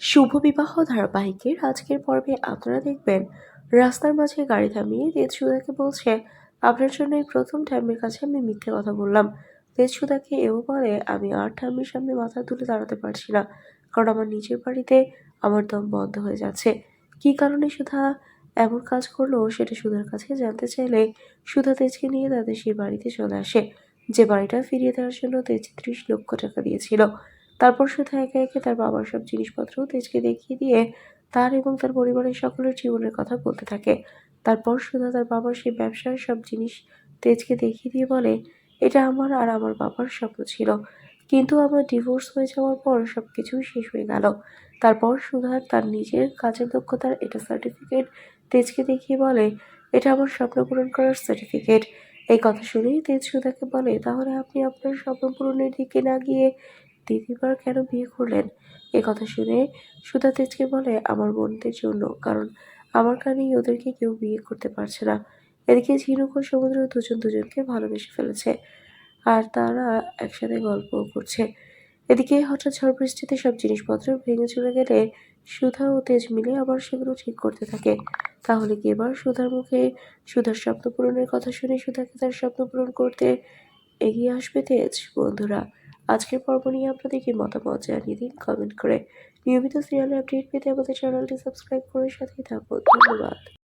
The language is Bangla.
শুভ বিবাহ ধারাবাহিকের আজকের পর্বে আপনারা দেখবেন, রাস্তার মাঝে গাড়ি থামিয়ে তেজসুদাকে বলছে, আপনার জন্য এই প্রথম ঠাম্মির কাছে আমি মিথ্যে কথা বললাম। তেজসুদাকে এও বলে, আমি আর ঠাম্মির সামনে মাথা তুলে দাঁড়াতে পারছি না। কারণ আমার নিজের বাড়িতে আমার দম বন্ধ হয়ে যাচ্ছে। কী কারণে সুধা এমন কাজ করল সেটা সুধার কাছে জানতে চাইলে সুধা তেজকে নিয়ে তাদের সেই বাড়িতে চলে আসে। যে বাড়িটা ফিরিয়ে দেওয়ার জন্য তেজ ত্রিশ লক্ষ টাকা দিয়েছিল। তারপর সুধা একে একে তার বাবার সব জিনিসপত্র তেজকে দেখিয়ে দিয়ে তার এবং তার পরিবারের সকলের জীবনের কথা বলতে থাকে। তারপর সুধা তার বাবার সেই ব্যবসার সব জিনিস তেজকে দেখিয়ে দিয়ে বলে, এটা আমার আর আমার বাবার স্বপ্ন ছিল। কিন্তু আমার ডিভোর্স হয়ে যাওয়ার পর সব কিছুই শেষ হয়ে গেল। তারপর সুধার তার নিজের কাজের দক্ষতার এটা সার্টিফিকেট তেজকে দেখিয়ে বলে, এটা আমার স্বপ্ন পূরণ করার সার্টিফিকেট এই কথা শুনেই তেজ সুধাকে বলে, তাহলে আপনি আপনার স্বপ্ন পূরণের দিকে না গিয়ে দ্বিতীয়বার কেন বিয়ে করলেন? এ কথা শুনে সুধা তেজকে বলে, আমার বোনদের জন্য, কারণ আমার কারণেই ওদেরকে কেউ বিয়ে করতে পারছে না। এদিকে ঝিনুক ও সমুদ্র দুজন দুজনকে ভালোবেসে ফেলেছে আর তারা একসাথে গল্পও করছে। এদিকে হঠাৎ ঝড় বৃষ্টিতে সব জিনিসপত্র ভেঙে চলে গেলে সুধা ও তেজ মিলে আবার সেগুলো ঠিক করতে থাকে। তাহলে কি এবার সুধার মুখে সুধার স্বপ্ন পূরণের কথা শুনে সুধাকে তার স্বপ্ন পূরণ করতে এগিয়ে আসবে তেজ, বন্ধুরা? আজকের পর্ব নিয়ে আপনাদের কি মতামত জানিয়ে দিন কমেন্ট করে। নিয়মিত সিরিয়াল আপডেট পেতে আমাদের চ্যানেলটি সাবস্ক্রাইব করে সাথেই থাকুন। ধন্যবাদ।